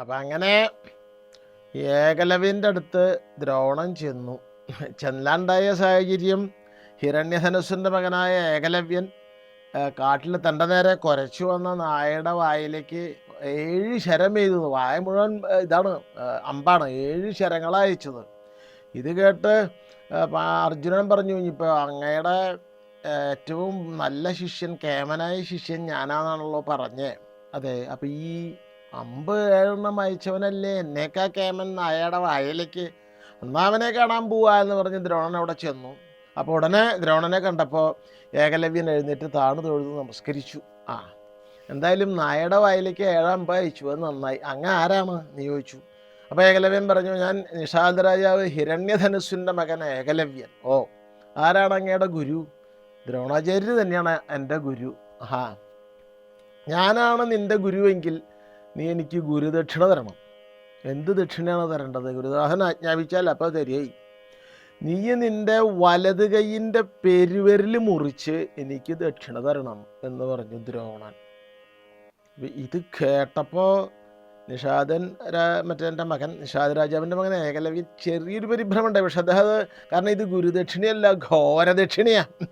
അപ്പം അങ്ങനെ ഏകലവിന്റെ അടുത്ത് ദ്രോണം ചെന്നു. ചെല്ലാണ്ടായ സാഹചര്യം ഹിരണ്യധനുസിന്റെ മകനായ ഏകലവ്യൻ കാട്ടിൽ തന്റെ നേരെ കുരച്ചു വന്ന നായയുടെ വായിലേക്ക് ഏഴ് ശരം എഴുതു വായ മുഴുവൻ ഇതാണ് അമ്പാണ്. ഏഴ് ശരങ്ങളയച്ചത് ഇത് കേട്ട് അർജുനൻ പറഞ്ഞു ഇനിയിപ്പോൾ അങ്ങയുടെ ഏറ്റവും നല്ല ശിഷ്യൻ കേമനായ ശിഷ്യൻ ഞാനാണെന്നാണല്ലോ പറഞ്ഞേ. അതെ അപ്പോൾ ഈ അമ്പ് ഏഴെണ്ണം അയച്ചവനല്ലേ എന്നേക്കാ കേമൻ നായയുടെ വയലേക്ക്. ഒന്നാമനെ കാണാൻ പോവാ എന്ന് പറഞ്ഞ് ദ്രോണൻ അവിടെ ചെന്നു. അപ്പോൾ ഉടനെ ദ്രോണനെ കണ്ടപ്പോൾ ഏകലവ്യൻ എഴുന്നേറ്റ് താണു തൊഴുതു നമസ്കരിച്ചു. ആ എന്തായാലും നായയുടെ വായിലേക്ക് ഏഴാം അയച്ചു. അത് നന്നായി. അങ്ങ് ആരാണ്? നിയോഗിച്ചു അപ്പോൾ ഏകലവ്യൻ പറഞ്ഞു ഞാൻ നിഷാദ് രാജാവ് ഹിരണ്യധനുസിന്റെ മകൻ ഏകലവ്യൻ. ഓ ആരാണ് അങ്ങയുടെ ഗുരു? ദ്രോണാചാര്യർ തന്നെയാണ് എന്റെ ഗുരു. ആ ഞാനാണ് നിന്റെ ഗുരുവെങ്കിൽ നീ എനിക്ക് ഗുരുദക്ഷിണ തരണം. എന്ത് ദക്ഷിണയാണ് തരേണ്ടത്? ഗുരുദാസൻ ആജ്ഞാപിച്ചാൽ അപ്പോൾ തരികയായി നീ നിന്റെ വലത് കൈയിന്റെ പെരുവരിൽ മുറിച്ച് എനിക്ക് ദക്ഷിണ തരണം എന്ന് പറഞ്ഞു ദ്രോണൻ. ഇത് കേട്ടപ്പോൾ നിഷാദൻ മറ്റേ എന്റെ മകൻ നിഷാദ് രാജാവിന്റെ മകൻ ഏകലവ്യ ചെറിയൊരു പരിഭ്രമുണ്ട് പക്ഷെ അദ്ദേഹം കാരണം ഇത് ഗുരുദക്ഷിണയല്ല ഘോരദക്ഷിണയാണ്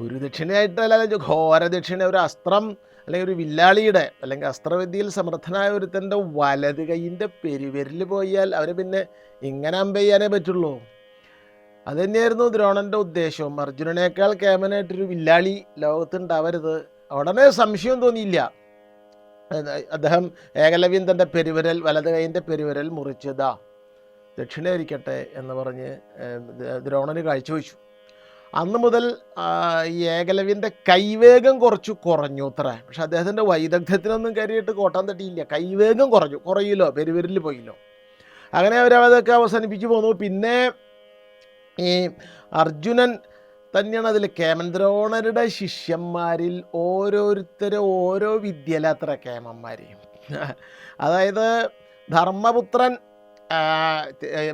ഗുരുദക്ഷിണയായിട്ടല്ല ഘോരദക്ഷിണ ഒരു അസ്ത്രം അല്ലെങ്കിൽ ഒരു വില്ലാളിയുടെ അല്ലെങ്കിൽ അസ്ത്രവിദ്യയിൽ സമർത്ഥനായ ഒരുത്തന്റെ വലത് കൈയിന്റെ പെരുവിരൽ പോയാൽ അവർ പിന്നെ ഇങ്ങനെ അമ്പ ചെയ്യാനേ പറ്റുള്ളൂ. അത് തന്നെയായിരുന്നു ദ്രോണന്റെ ഉദ്ദേശവും. അർജുനനേക്കാൾ കേമനായിട്ടൊരു വില്ലാളി ലോകത്തുണ്ടാവരുത്. ഉടനെ സംശയം തോന്നിയില്ല. അദ്ദേഹം ഏകലവ്യൻ തന്റെ പെരുവിരൽ വലത് കൈയിന്റെ പെരുവിരൽ മുറിച്ചതാ. ദക്ഷിണയായിരിക്കട്ടെ എന്ന് പറഞ്ഞ് ദ്രോണന് കാഴ്ചവെച്ചു. അന്ന് മുതൽ ഏകലവ്യന്റെ കൈവേഗം കുറച്ചു കുറഞ്ഞു അത്ര. പക്ഷെ അദ്ദേഹത്തിന്റെ വൈദഗ്ധ്യത്തിനൊന്നും കയറിയിട്ട് കോട്ടാൻ തട്ടിയില്ല. കൈവേഗം കുറഞ്ഞു. കുറയില്ലോ പെരുവിരൽ പോയില്ലോ. അങ്ങനെ അവരതൊക്കെ അവസാനിപ്പിച്ചു പോന്നു. പിന്നെ ഈ അർജുനൻ തന്നെയാണ് അതിൽ കേമൻ ദ്രോണരുടെ ശിഷ്യന്മാരിൽ ഓരോരുത്തരും ഓരോ വിദ്യയിലത്ര കേമന്മാരെയും അതായത് ധർമ്മപുത്രൻ ആ, ത-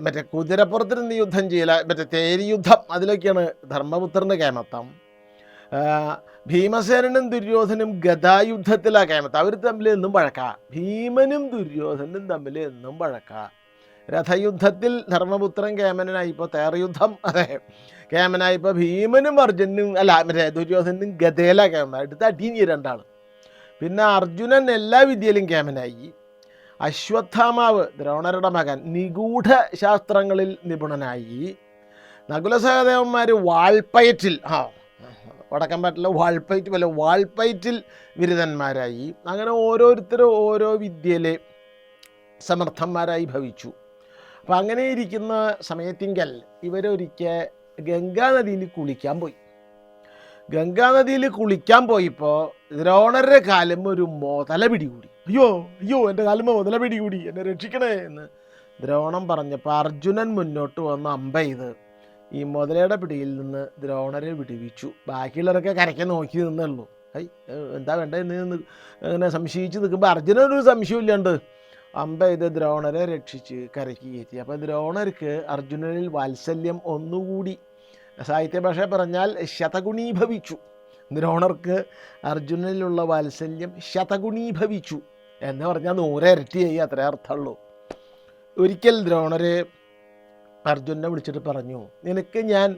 നിന്ന് മറ്റേ യുദ്ധം ചെയ്യല മറ്റേ തേരി യുദ്ധം അതിലൊക്കെയാണ് ധർമ്മപുത്രന്റെ കേമത്തം. ആ, ഭീമസേനനും ദുര്യോധനും ഗതായുദ്ധത്തിലാണ് കേമത്തം. അവർ തമ്മിൽ എന്നും വഴക്ക. ഭീമനും ദുര്യോധനും തമ്മിൽ എന്നും വഴക്ക. രഥയുദ്ധത്തിൽ ധർമ്മപുത്രൻ കേമനായിപ്പോൾ തേറയുദ്ധം അതെ. കേമനായിപ്പോൾ ഭീമനും അർജുനും അല്ല മറ്റേ ദുര്യോധനും ഗതയിലാണ് കേമ എടുത്ത് അടീനി രണ്ടാൾ പിന്നെ അർജുനൻ എല്ലാ വിദ്യയിലും കേമനായി. അശ്വത്ഥാമാവ് ദ്രോണരുടെ മകൻ നിഗൂഢ ശാസ്ത്രങ്ങളിൽ നിപുണനായി. നകുലസഹദേവന്മാർ വാൾപ്പയറ്റിൽ ആ വടക്കൻ പാട്ടിലെ വാൾപ്പയറ്റ് പോലെ വാൾപ്പയറ്റിൽ ബിരുദന്മാരായി അങ്ങനെ ഓരോരുത്തരും ഓരോ വിദ്യയിലെ സമർത്ഥന്മാരായി ഭവിച്ചു. അപ്പം അങ്ങനെ ഇരിക്കുന്ന സമയത്തിങ്കൽ ഇവരൊരിക്കൽ ഗംഗാനദിയിൽ കുളിക്കാൻ പോയി. ഗംഗാനദിയിൽ കുളിക്കാൻ പോയപ്പോൾ ദ്രോണരുടെ കാലം ഒരു മോതല പിടികൂടി. അയ്യോ അയ്യോ എന്റെ കാലുമ മുതല പിടികൂടി. എന്നെ രക്ഷിക്കണേ എന്ന് ദ്രോണം പറഞ്ഞപ്പോൾ അർജുനൻ മുന്നോട്ട് വന്ന് അമ്പ ചെയ്ത് ഈ മുതലയുടെ പിടിയിൽ നിന്ന് ദ്രോണരെ വിടുവിച്ചു. ബാക്കിയുള്ളവരൊക്കെ കരയ്ക്ക് നോക്കി നിന്നുള്ളൂ ഐ എന്താ വേണ്ട എന്ന് അങ്ങനെ സംശയിച്ച് നിൽക്കുമ്പോൾ അർജുനൊരു സംശയമില്ലാണ്ട് അമ്പ ചെയ്ത് ദ്രോണരെ രക്ഷിച്ച് കരയ്ക്ക് കയറ്റി. അപ്പോൾ ദ്രോണർക്ക് അർജുനനിൽ വാത്സല്യം ഒന്നുകൂടി. സാഹിത്യ ഭാഷ പറഞ്ഞാൽ ശതഗുണീഭവിച്ചു. ദ്രോണർക്ക് അർജുനനിലുള്ള വാത്സല്യം ശതഗുണീഭവിച്ചു. എന്ന് പറഞ്ഞാൽ നൂറെ ഇരട്ടി ചെയ്യുക അത്രേ അർത്ഥമുള്ളൂ. ഒരിക്കൽ ദ്രോണര് അർജുനെ വിളിച്ചിട്ട് പറഞ്ഞു നിനക്ക് ഞാൻ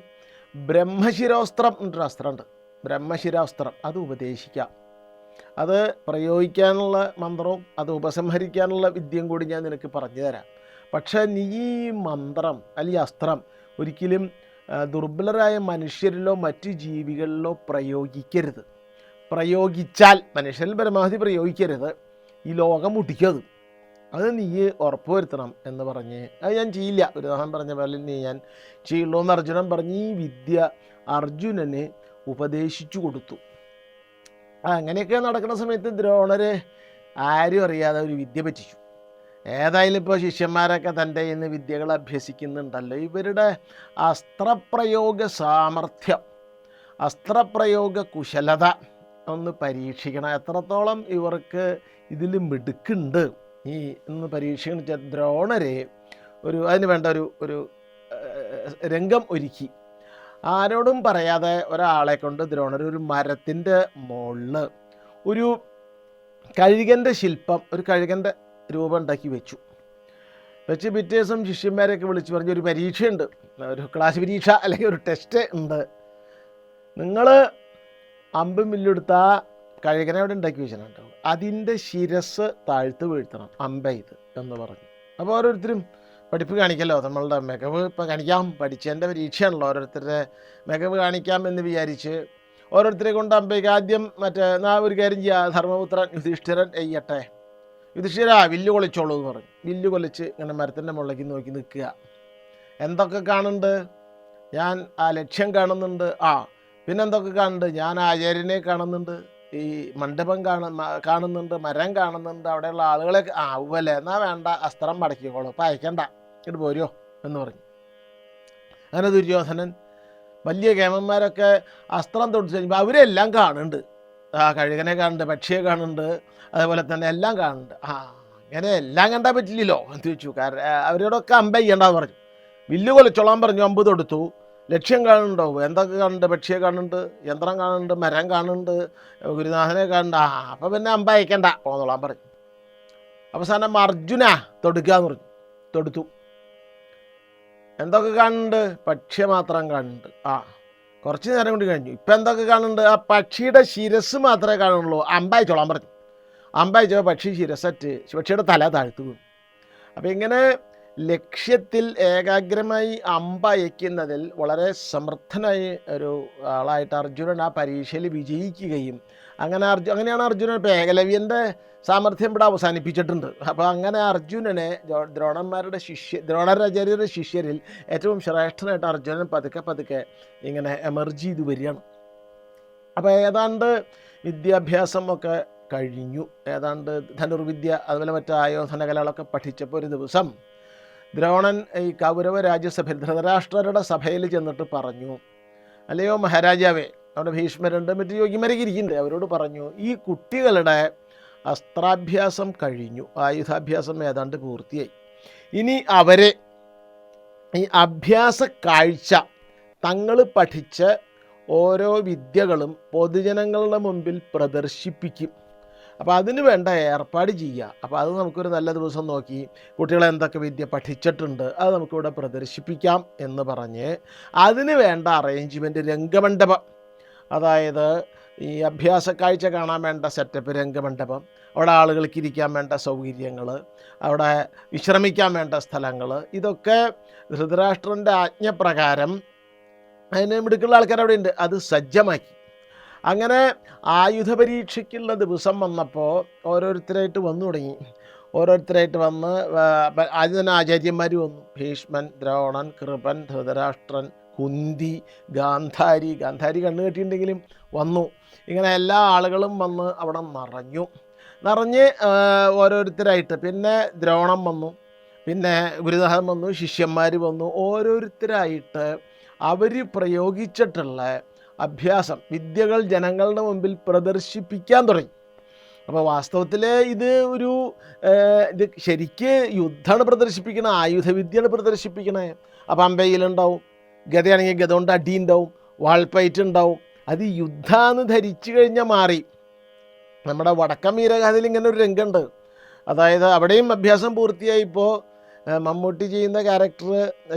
ബ്രഹ്മശിരോസ്ത്രം എന്നൊരു അസ്ത്രമുണ്ട്. ബ്രഹ്മശിരോസ്ത്രം അത് ഉപദേശിക്കാം. അത് പ്രയോഗിക്കാനുള്ള മന്ത്രവും അത് ഉപസംഹരിക്കാനുള്ള വിദ്യയും കൂടി ഞാൻ നിനക്ക് പറഞ്ഞു തരാം. പക്ഷേ നീ ഈ മന്ത്രം അല്ലെങ്കിൽ അസ്ത്രം ഒരിക്കലും ദുർബലരായ മനുഷ്യരിലോ മറ്റു ജീവികളിലോ പ്രയോഗിക്കരുത്. പ്രയോഗിച്ചാൽ മനുഷ്യരിൽ പരമാവധി പ്രയോഗിക്കരുത്. ഈ ലോകം മുട്ടിക്കത്. അത് നീ ഉറപ്പുവരുത്തണം എന്ന് പറഞ്ഞ് അത് ഞാൻ ചെയ്യില്ല. ഒരു ഉദാഹരണം പറഞ്ഞ പോലെ നീ ഞാൻ ചെയ്യുള്ളൂ എന്ന് അർജുനൻ പറഞ്ഞ് ഈ വിദ്യ അർജുനന് ഉപദേശിച്ചു കൊടുത്തു. അങ്ങനെയൊക്കെ നടക്കുന്ന സമയത്ത് ദ്രോണര് ആരും അറിയാതെ ഒരു വിദ്യ പറ്റിച്ചു. ഏതായാലും ഇപ്പോൾ ശിഷ്യന്മാരൊക്കെ തന്റെ ഇന്ന് വിദ്യകൾ അഭ്യസിക്കുന്നുണ്ടല്ലോ. ഇവരുടെ അസ്ത്രപ്രയോഗ സാമർഥ്യം അസ്ത്രപ്രയോഗ കുശലത ഒന്ന് പരീക്ഷിക്കണം. എത്രത്തോളം ഇവർക്ക് ഇതിൽ മിടുക്കുണ്ട്. ഈ ഒന്ന് പരീക്ഷിക്കണം വെച്ചാൽ ദ്രോണരെ ഒരു അതിന് വേണ്ട ഒരു ഒരു രംഗം ഒരുക്കി. ആരോടും പറയാതെ ഒരാളെ കൊണ്ട് ദ്രോണർ ഒരു മരത്തിന്റെ മുകളിൽ ഒരു കഴുകന്റെ ശില്പം ഒരു കഴുകന്റെ രൂപം ഉണ്ടാക്കി വെച്ചു. വെച്ച് പിറ്റേ ദിവസം ശിഷ്യന്മാരെയൊക്കെ വിളിച്ച് പറഞ്ഞ ഒരു പരീക്ഷയുണ്ട്. ഒരു ക്ലാസ് പരീക്ഷ അല്ലെങ്കിൽ ഒരു ടെസ്റ്റ് ഉണ്ട്. നിങ്ങൾ അമ്പും മില്ലെടുത്ത കഴുകനെ അവിടെ ഉണ്ടാക്കി വെച്ചിട്ടുണ്ടാവും അതിന്റെ ശിരസ് താഴ്ത്ത് വീഴ്ത്തണം. അമ്പ ഇത് എന്ന് പറഞ്ഞു. അപ്പോൾ ഓരോരുത്തരും പഠിപ്പ് കാണിക്കല്ലോ നമ്മളുടെ മികവ് ഇപ്പം കാണിക്കാം. പഠിച്ചതിന്റെ പരീക്ഷയാണല്ലോ ഓരോരുത്തരുടെ മികവ് കാണിക്കാം എന്ന് വിചാരിച്ച് ഓരോരുത്തരെ കൊണ്ട് അമ്പയ്ക്ക് ആദ്യം മറ്റേ നാ ഒരു കാര്യം ചെയ്യുക ധർമ്മപുത്രൻ യുധിഷ്ഠിരൻ എയ്യട്ടെ. യുധിഷ്ഠിര വില്ല് കൊളിച്ചോളൂ എന്ന് പറഞ്ഞു. വില്ല് കൊലിച്ച് ഇങ്ങനെ മരത്തിന്റെ മുകളിലേക്ക് നോക്കി നിൽക്കുക. എന്തൊക്കെ കാണുന്നുണ്ട്? ഞാൻ ആ ലക്ഷ്യം കാണുന്നുണ്ട്. ആ പിന്നെ എന്തൊക്കെ കാണുന്നുണ്ട് ഞാൻ ആചാര്യനെ കാണുന്നുണ്ട്. ഈ മണ്ഡപം കാണ കാണുന്നുണ്ട് മരം കാണുന്നുണ്ട് അവിടെയുള്ള ആളുകളെ ആ ഉവ്വല്ലേ. എന്നാ വേണ്ട അസ്ത്രം മടക്കിക്കോളൂ. അപ്പം അയക്കണ്ട. ഇങ്ങോട്ട് പോരുമോ എന്ന് പറഞ്ഞു. അങ്ങനെ ദുര്യോധനൻ വലിയ കേമന്മാരൊക്കെ അസ്ത്രം തൊട്ട് കഴിഞ്ഞപ്പോൾ അവരെല്ലാം കാണുന്നുണ്ട്. ആ കഴുകനെ കാണുന്നുണ്ട് പക്ഷിയെ കാണുന്നുണ്ട് അതേപോലെ തന്നെ എല്ലാം കാണുന്നുണ്ട്. ആ അങ്ങനെ എല്ലാം കണ്ടാൽ പറ്റില്ലല്ലോ. എന്ന് ചോദിച്ചു. കാരണം അവരോടൊക്കെ അമ്പ ചെയ്യണ്ടെന്ന് പറഞ്ഞു. വില്ല് കൊലച്ചോളാൻ പറഞ്ഞു അമ്പ് തൊടുത്തു. ലക്ഷ്യം കാണുന്നുണ്ടാവും. എന്തൊക്കെ കാണുന്നുണ്ട്? പക്ഷിയെ കാണുന്നുണ്ട് യന്ത്രം കാണുന്നുണ്ട് മരം കാണുന്നുണ്ട് ഗുരുനാഥനെ കാണുന്നുണ്ട്. ആ അപ്പം പിന്നെ അമ്പ അയക്കണ്ട. പോന്നോളാൻ പറഞ്ഞു അവസാനം അർജുന തൊടുക്കുക എന്ന് പറഞ്ഞു തൊടുത്തു. എന്തൊക്കെ കാണുന്നുണ്ട്? പക്ഷിയെ മാത്രം കാണുന്നുണ്ട്. ആ കുറച്ച് നേരം കൂടി കഴിഞ്ഞു. ഇപ്പം എന്തൊക്കെ കാണുന്നുണ്ട്? ആ പക്ഷിയുടെ ശിരസ് മാത്രമേ കാണുന്നുള്ളൂ. അമ്പയച്ചോളാൻ പറഞ്ഞു അമ്പയച്ചോ പക്ഷി ശിരസറ്റ് പക്ഷിയുടെ തല താഴ്ത്തു അപ്പം ഇങ്ങനെ ലക്ഷ്യത്തിൽ ഏകാഗ്രമായി അമ്പയക്കുന്നതിൽ വളരെ സമർത്ഥനായി ഒരു ആളായിട്ട് അർജുനൻ ആ പരീക്ഷയിൽ വിജയിക്കുകയും അങ്ങനെ അർജു അങ്ങനെയാണ് അർജുനൻ ഇപ്പോൾ ഏകലവ്യന്റെ സാമർഥ്യം ഇവിടെ അവസാനിപ്പിച്ചിട്ടുണ്ട്. അപ്പോൾ അങ്ങനെ അർജുനനെ ദ്രോ- ദ്രോണന്മാരുടെ ശിഷ്യ ദ്രോണരാചാര്യരുടെ ശിഷ്യരിൽ ഏറ്റവും ശ്രേഷ്ഠനായിട്ട് അർജുനൻ പതുക്കെ പതുക്കെ ഇങ്ങനെ എമർജ് ചെയ്ത് വരികയാണ്. അപ്പോൾ ഏതാണ്ട് വിദ്യാഭ്യാസം ഒക്കെ കഴിഞ്ഞു. ഏതാണ്ട് ധനുർവിദ്യ അതുപോലെ മറ്റ് ആയോധന കലകളൊക്കെ പഠിച്ചപ്പോൾ ഒരു ദിവസം ദ്രോണൻ ഈ കൗരവ രാജ്യസഭയിൽ ധൃതരാഷ്ട്രരുടെ സഭയിൽ ചെന്നിട്ട് പറഞ്ഞു അല്ലയോ മഹാരാജാവേ അവിടെ ഭീഷ്മരുണ്ട് മറ്റ് യോഗിമരകിരിക്കുന്നത് അവരോട് പറഞ്ഞു ഈ കുട്ടികളുടെ അസ്ത്രാഭ്യാസം കഴിഞ്ഞു. ആയുധാഭ്യാസം ഏതാണ്ട് പൂർത്തിയായി. ഇനി അവരെ ഈ അഭ്യാസ കാഴ്ച തങ്ങൾ പഠിച്ച ഓരോ വിദ്യകളും പൊതുജനങ്ങളുടെ മുമ്പിൽ പ്രദർശിപ്പിക്കും. അപ്പോൾ അതിന് വേണ്ട ഏർപ്പാട് ചെയ്യുക. അപ്പോൾ അത് നമുക്കൊരു നല്ല ദിവസം നോക്കി കുട്ടികൾ എന്തൊക്കെ വിദ്യ പഠിച്ചിട്ടുണ്ട് അത് നമുക്കിവിടെ പ്രദർശിപ്പിക്കാം എന്ന് പറഞ്ഞ് അതിന് വേണ്ട അറേഞ്ച്മെന്റ് രംഗമണ്ഡപം. അതായത് ഈ അഭ്യാസ കാഴ്ച കാണാൻ വേണ്ട സെറ്റപ്പ് രംഗമണ്ഡപം. അവിടെ ആളുകൾക്ക് ഇരിക്കാൻ വേണ്ട സൗകര്യങ്ങൾ അവിടെ വിശ്രമിക്കാൻ വേണ്ട സ്ഥലങ്ങൾ ഇതൊക്കെ ധൃതരാഷ്ട്രന്റെ ആജ്ഞപ്രകാരം അതിന് മിടുക്കുള്ള ആൾക്കാർ അവിടെ ഉണ്ട്. അത് സജ്ജമാക്കി. അങ്ങനെ ആയുധ പരീക്ഷയ്ക്കുള്ള ദിവസം വന്നപ്പോൾ ഓരോരുത്തരായിട്ട് വന്നു തുടങ്ങി. ഓരോരുത്തരായിട്ട് വന്ന് ആദ്യം തന്നെ ആചാര്യന്മാർ വന്നു. ഭീഷ്മൻ ദ്രോണൻ കൃപൻ ധൃതരാഷ്ട്രൻ കുന്തി ഗാന്ധാരി. ഗാന്ധാരി കണ്ണു കെട്ടിയിട്ടുണ്ടെങ്കിലും വന്നു. ഇങ്ങനെ എല്ലാ ആളുകളും വന്ന് അവിടെ നിറഞ്ഞു. നിറഞ്ഞ് ഓരോരുത്തരായിട്ട്. പിന്നെ ദ്രോണം വന്നു. പിന്നെ ഗുരുദാസൻ വന്നു ശിഷ്യന്മാർ വന്നു. ഓരോരുത്തരായിട്ട് അവർ പ്രയോഗിച്ചിട്ടുള്ള അഭ്യാസം വിദ്യകൾ ജനങ്ങളുടെ മുമ്പിൽ പ്രദർശിപ്പിക്കാൻ തുടങ്ങി. അപ്പോൾ വാസ്തവത്തിൽ ഇത് ഒരു ഇത് ശരിക്ക് യുദ്ധമാണ് പ്രദർശിപ്പിക്കണേ ആയുധവിദ്യയാണ് പ്രദർശിപ്പിക്കണേ. അപ്പം അമ്പയിലുണ്ടാവും ഗതയാണെങ്കിൽ ഗത കൊണ്ട് അടി ഉണ്ടാവും വാൾപ്പയറ്റ് ഉണ്ടാവും അത് യുദ്ധാന്ന് ധരിച്ചു കഴിഞ്ഞാൽ മാറി. നമ്മുടെ വടക്കം വീരഗാഥയിൽ ഇങ്ങനെ ഒരു രംഗമുണ്ട് അതായത് അവിടെയും അഭ്യാസം പൂർത്തിയായിപ്പോൾ മമ്മൂട്ടി ചെയ്യുന്ന ക്യാരക്ടർ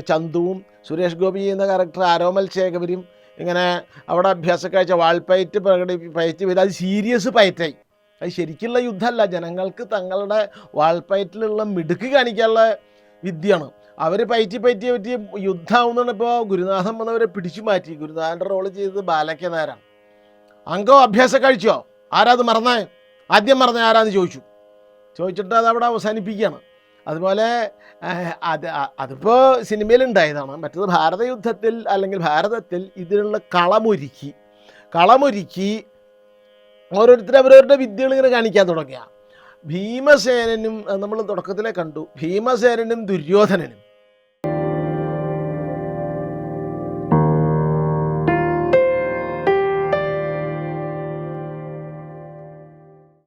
ചന്തുവും സുരേഷ് ഗോപി ചെയ്യുന്ന ക്യാരക്ടർ ആരോമൽ ശേഖവരും ഇങ്ങനെ അവിടെ അഭ്യാസക്കാഴ്ച വാൾപ്പയറ്റ് പ്രകടി പയറ്റ് വരും അത് സീരിയസ് പയറ്റായി. അത് ശരിക്കുള്ള യുദ്ധമല്ല. ജനങ്ങൾക്ക് തങ്ങളുടെ വാൾപ്പയറ്റിലുള്ള മിടുക്ക് കാണിക്കാനുള്ള വിദ്യയാണ്. അവർ പയറ്റി പയറ്റി പറ്റി യുദ്ധമാവുന്നതാണ് ഇപ്പോൾ ഗുരുനാഥൻ വന്നവരെ പിടിച്ചു മാറ്റി. ഗുരുനാഥന്റെ റോൾ ചെയ്തത് ബാലക്യ അങ്കോ അഭ്യാസം കഴിച്ചോ? ആരാ അത് മറന്നേ? ആദ്യം മറന്നേ ആരാന്ന് ചോദിച്ചു. ചോദിച്ചിട്ട് അത് അവിടെ അവസാനിപ്പിക്കുകയാണ്. അതുപോലെ അത് അതിപ്പോൾ സിനിമയിലുണ്ടായതാണ്. മറ്റത് ഭാരതയുദ്ധത്തിൽ അല്ലെങ്കിൽ ഭാരതത്തിൽ ഇതിനുള്ള കളമൊരുക്കി. കളമൊരുക്കി ഓരോരുത്തർ അവരവരുടെ വിദ്യകൾ ഇങ്ങനെ കാണിക്കാൻ തുടങ്ങിയ. ഭീമസേനനും നമ്മൾ തുടക്കത്തിലെ കണ്ടു ഭീമസേനനും ദുര്യോധനനും